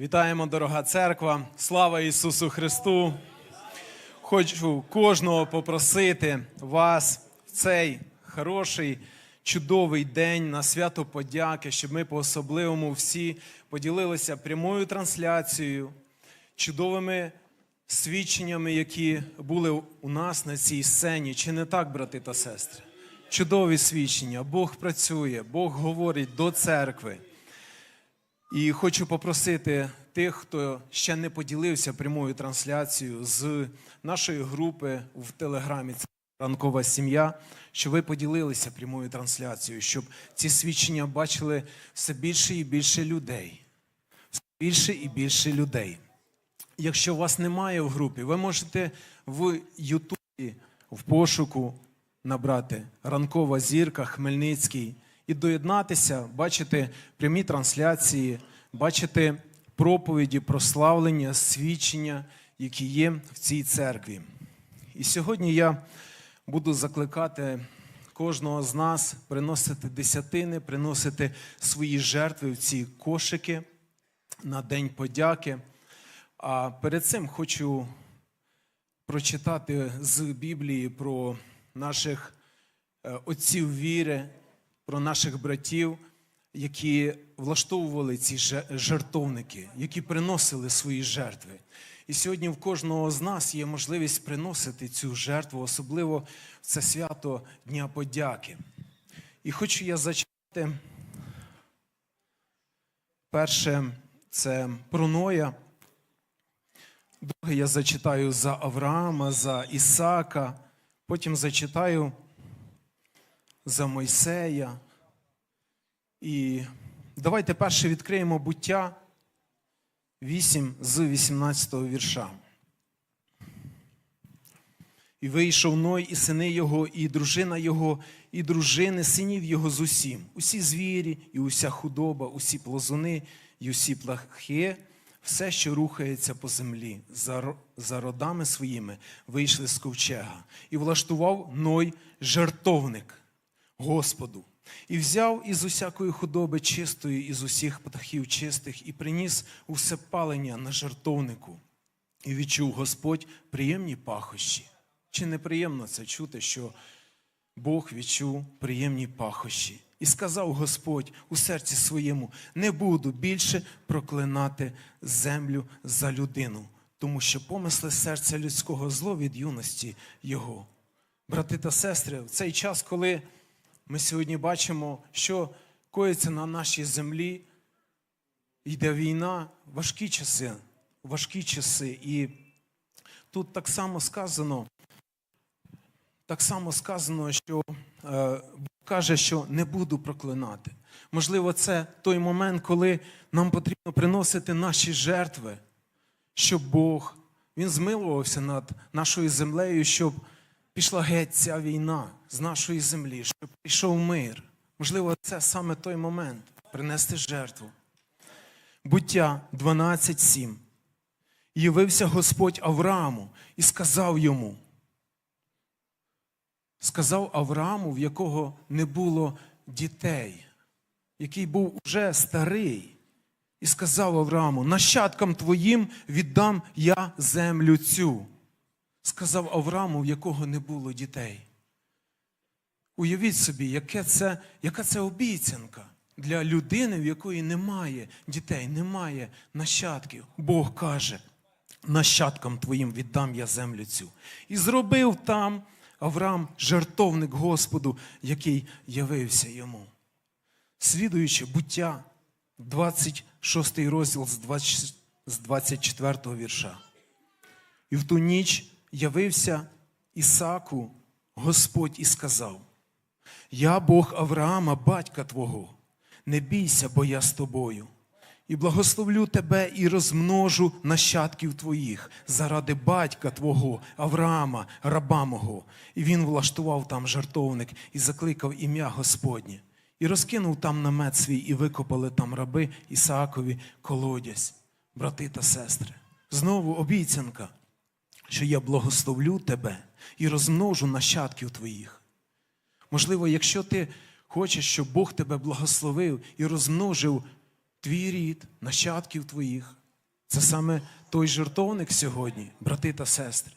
Вітаємо, дорога церква! Слава Ісусу Христу! Хочу кожного попросити вас в цей хороший, чудовий день на свято подяки, щоб ми по-особливому всі поділилися прямою трансляцією, чудовими свідченнями, які були у нас на цій сцені. Чи не так, брати та сестри? Чудові свідчення. Бог працює, Бог говорить до церкви. І хочу попросити тих, хто ще не поділився прямою трансляцією з нашої групи в Телеграмі «Це Ранкова сім'я, щоб ви поділилися прямою трансляцією, щоб ці свідчення бачили все більше і більше людей. Все більше і більше людей. Якщо вас немає в групі, ви можете в Ютубі в пошуку набрати Ранкова зірка Хмельницький і доєднатися, бачити прямі трансляції, бачити проповіді, прославлення, свідчення, які є в цій церкві. І сьогодні я буду закликати кожного з нас приносити десятини, приносити свої жертви в ці кошики на День подяки. А перед цим хочу прочитати з Біблії про наших е, отців віри, про наших братів, які влаштовували ці же- жертовники, які приносили свої жертви. І сьогодні в кожного з нас є можливість приносити цю жертву, особливо в це свято Дня подяки. І хочу я зачитати перше це про Ноя. Друге я зачитаю за Авраама, за Ісака, потім зачитаю за Мойсея. І давайте перше відкриємо буття 8 з 18 вірша. І вийшов Ной, і сини його, і дружина його, і дружини синів його з усім, усі звірі, і уся худоба, усі плазуни, і усі плахи, все, що рухається по землі, за, за родами своїми, вийшли з ковчега, і влаштував Ной жертовник Господу. І взяв із усякої худоби чистої, із усіх птахів чистих, і приніс усе палення на жертовнику. І відчув Господь приємні пахощі. Чи неприємно це чути, що Бог відчув приємні пахощі? І сказав Господь у серці своєму: не буду більше проклинати землю за людину, тому що помисли серця людського зло від юності його. Брати та сестри, в цей час, коли ми сьогодні бачимо, що коїться на нашій землі, йде війна, важкі часи, важкі часи. І тут так само сказано, так само сказано, що е, Бог каже, що не буду проклинати. Можливо, це той момент, коли нам потрібно приносити наші жертви, щоб Бог Він змилувався над нашою землею, щоб пішла геть ця війна з нашої землі, щоб прийшов мир. Можливо, це саме той момент принести жертву. Буття 12.7. Явився Господь Аврааму і сказав йому, сказав Аврааму, в якого не було дітей, який був уже старий, і сказав Аврааму: нащадкам твоїм віддам я землю цю. Сказав Аврааму, в якого не було дітей. Уявіть собі, яке це, яка це обіцянка для людини, в якої немає дітей, немає нащадків. Бог каже, нащадкам твоїм віддам я землю цю. І зробив там Авраам жертовник Господу, який явився йому. Слідуючи буття, 26 розділ з 20 з 24 вірша. І в ту ніч явився Ісаку Господь і сказав: Я Бог Авраама, батька Твого, не бійся, бо я з тобою. І благословлю тебе і розмножу нащадків твоїх заради батька твого, Авраама, раба мого. І він влаштував там жартовник і закликав ім'я Господнє. І розкинув там намет свій, і викопали там раби Ісаакові колодязь, брати та сестри. Знову обіцянка, що я благословлю тебе і розмножу нащадків твоїх. Можливо, якщо ти хочеш, щоб Бог тебе благословив і розмножив твій рід, нащадків твоїх, Це саме той жертовник сьогодні, брати та сестри.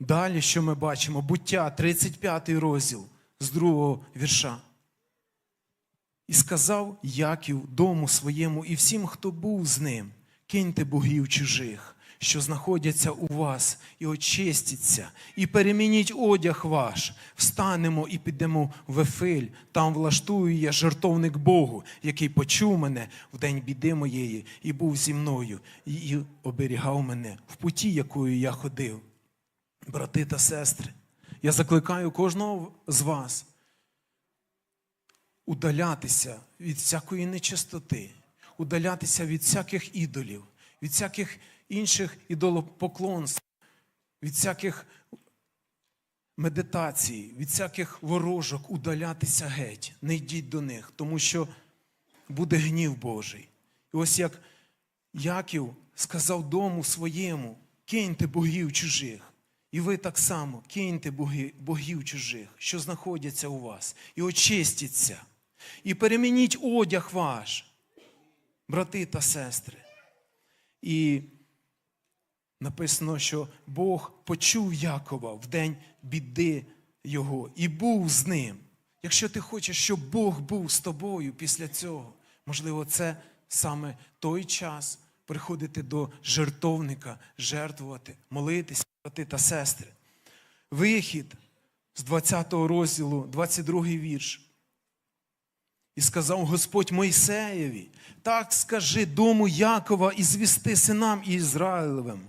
Далі, що ми бачимо? Буття, 35 розділ з другого вірша. І сказав Яків дому своєму і всім, хто був з ним, киньте богів чужих, що знаходяться у вас, і очистіться, і перемініть одяг ваш, встанемо і підемо в Ефиль, там влаштую я жертовник Богу, який почув мене в день біди моєї, і був зі мною, і оберігав мене в путі, якою я ходив. Брати та сестри, я закликаю кожного з вас удалятися від всякої нечистоти, удалятися від всяких ідолів, від всяких інших ідолопоклонств, від всяких медитацій, від всяких ворожок, удалятися геть. Не йдіть до них, тому що буде гнів Божий. І ось як Яків сказав дому своєму, киньте богів чужих. І ви так само киньте боги, богів чужих, що знаходяться у вас, і очистіться, і перемініть одяг ваш, брати та сестри. І написано, що Бог почув Якова в день біди його і був з ним. Якщо ти хочеш, щоб Бог був з тобою після цього, можливо, це саме той час приходити до жертовника, жертвувати, молитися, брати та сестри. Вихід з 20 розділу, 22 вірш. І сказав Господь Мойсеєві, так скажи дому Якова і звісти синам Ізраїлевим.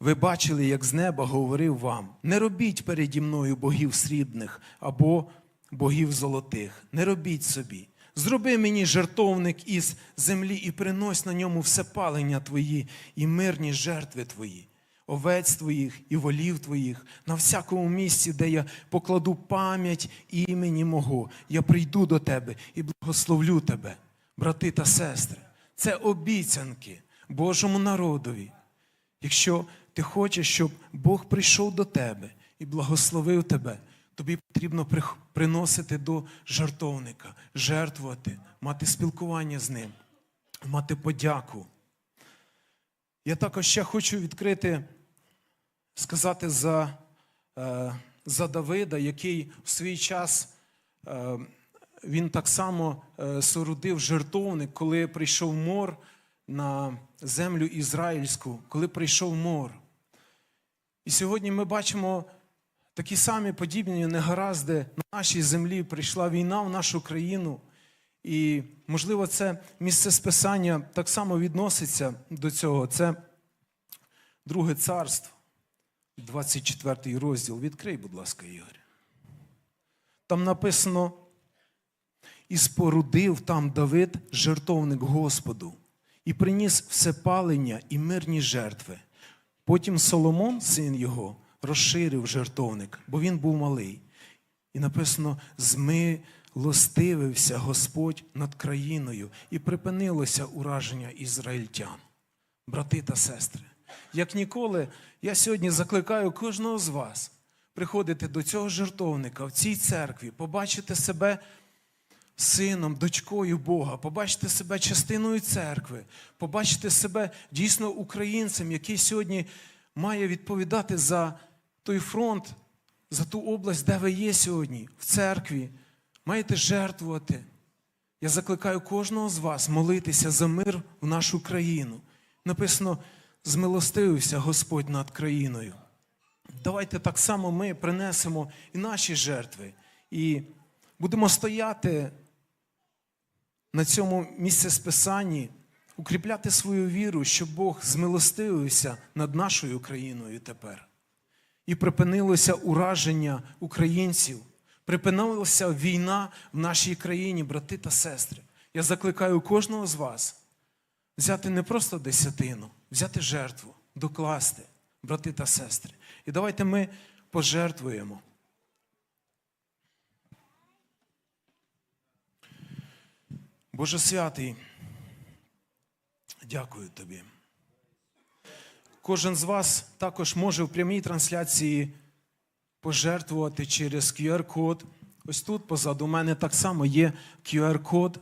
Ви бачили, як з неба говорив вам: не робіть переді мною богів срібних або богів золотих, не робіть собі. Зроби мені жертовник із землі і принось на ньому все палення твої і мирні жертви твої, овець твоїх і волів твоїх, на всякому місці, де я покладу пам'ять імені мого, я прийду до тебе і благословлю тебе, брати та сестри. Це обіцянки Божому народові. Якщо ти хочеш, щоб Бог прийшов до тебе і благословив тебе, тобі потрібно приносити до жертовника, жертвувати, мати спілкування з ним, мати подяку. Я також ще хочу відкрити, сказати за, е, за Давида, який в свій час е, він так само е, сорудив жертовник, коли прийшов мор на землю ізраїльську, коли прийшов мор. І сьогодні ми бачимо такі самі подібні негаразди на нашій землі. Прийшла війна в нашу країну. І, можливо, це місце списання так само відноситься до цього. Це друге царство, 24 розділ. Відкрий, будь ласка, Ігор. Там написано: і спорудив там Давид жертовник Господу, і приніс все палення і мирні жертви. Потім Соломон, син його, розширив жертовник, бо він був малий. І написано: змилостивився Господь над країною, і припинилося ураження ізраїльтян. Брати та сестри, як ніколи, я сьогодні закликаю кожного з вас приходити до цього жертовника в цій церкві, побачити себе сином, дочкою Бога, побачити себе частиною церкви, побачити себе дійсно українцем, який сьогодні має відповідати за той фронт, за ту область, де ви є сьогодні, в церкві. Маєте жертвувати. Я закликаю кожного з вас молитися за мир в нашу країну. Написано, змилостивився Господь над країною. Давайте так само ми принесемо і наші жертви, і будемо стояти на цьому місцесписанні, укріпляти свою віру, щоб Бог змилостивився над нашою країною тепер. І припинилося ураження українців, припинилася війна в нашій країні, брати та сестри. Я закликаю кожного з вас взяти не просто десятину, взяти жертву, докласти, брати та сестри. І давайте ми пожертвуємо. Боже святий, дякую тобі. Кожен з вас також може в прямій трансляції пожертвувати через QR-код. Ось тут позаду мене так само є QR-код,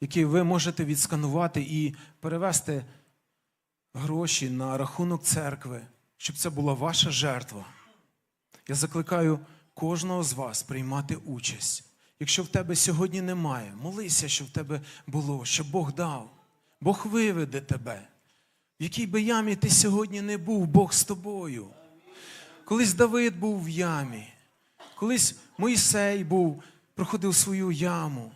який ви можете відсканувати і перевести гроші на рахунок церкви, щоб це була ваша жертва. Я закликаю кожного з вас приймати участь. Якщо в тебе сьогодні немає, молися, щоб в тебе було, щоб Бог дав. Бог виведе тебе. В якій би ямі ти сьогодні не був, Бог з тобою. Колись Давид був в ямі, колись Моїсей був, проходив свою яму.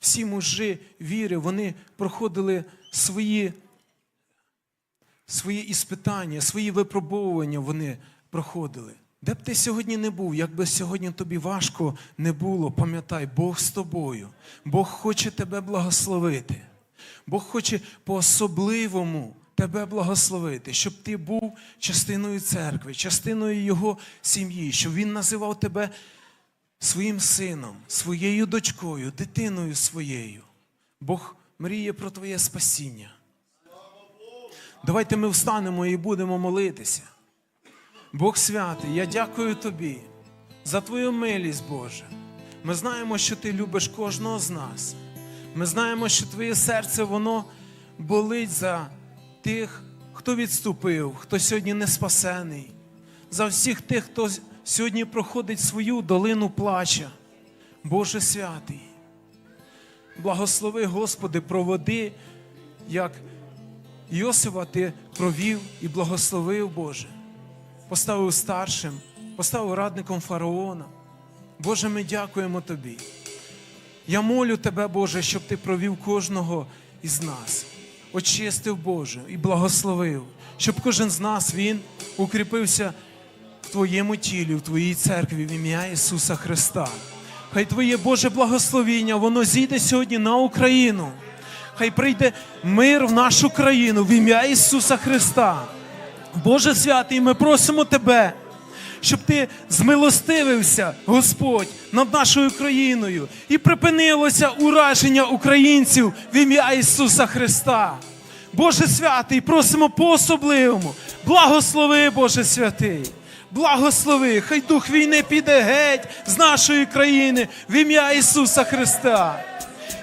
Всі мужі віри, вони проходили свої, свої іспитання, свої випробовування вони проходили. Де б ти сьогодні не був, як би сьогодні тобі важко не було, пам'ятай, Бог з тобою. Бог хоче тебе благословити. Бог хоче по-особливому тебе благословити, щоб ти був частиною церкви, частиною Його сім'ї, щоб Він називав тебе своїм сином, своєю дочкою, дитиною своєю. Бог мріє про твоє спасіння. Давайте ми встанемо і будемо молитися. Бог святий, я дякую тобі за твою милість, Боже. Ми знаємо, що ти любиш кожного з нас. Ми знаємо, що твоє серце воно болить за тих, хто відступив, хто сьогодні не спасений, за всіх тих, хто сьогодні проходить свою долину плача. Боже святий. Благослови, Господи, проводи, як Йосифа ти провів і благословив, Боже. Поставив старшим, поставив радником фараона. Боже, ми дякуємо Тобі. Я молю Тебе, Боже, щоб Ти провів кожного із нас, очистив Боже і благословив, щоб кожен з нас Він укріпився в Твоєму тілі, в Твоїй церкві в ім'я Ісуса Христа. Хай Твоє Боже благословіння, воно зійде сьогодні на Україну. Хай прийде мир в нашу країну в ім'я Ісуса Христа. Боже святий, ми просимо Тебе, щоб Ти змилостивився, Господь, над нашою країною і припинилося ураження українців в ім'я Ісуса Христа. Боже святий, просимо по-особливому. Благослови, Боже святий. Благослови, хай дух війни піде геть з нашої країни в ім'я Ісуса Христа.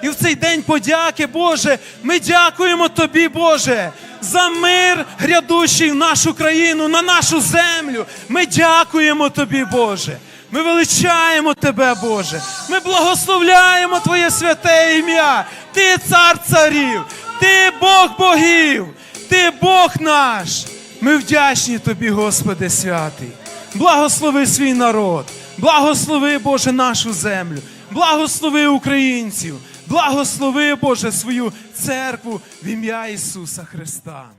І в цей день подяки, Боже, ми дякуємо Тобі, Боже, за мир грядущий в нашу країну, на нашу землю. Ми дякуємо Тобі, Боже. Ми величаємо Тебе, Боже. Ми благословляємо Твоє святе ім'я. Ти цар царів, Ти Бог богів, Ти Бог наш. Ми вдячні Тобі, Господи святий. Благослови свій народ, благослови, Боже, нашу землю, благослови українців, благослови, Боже, свою церкву в ім'я Ісуса Христа.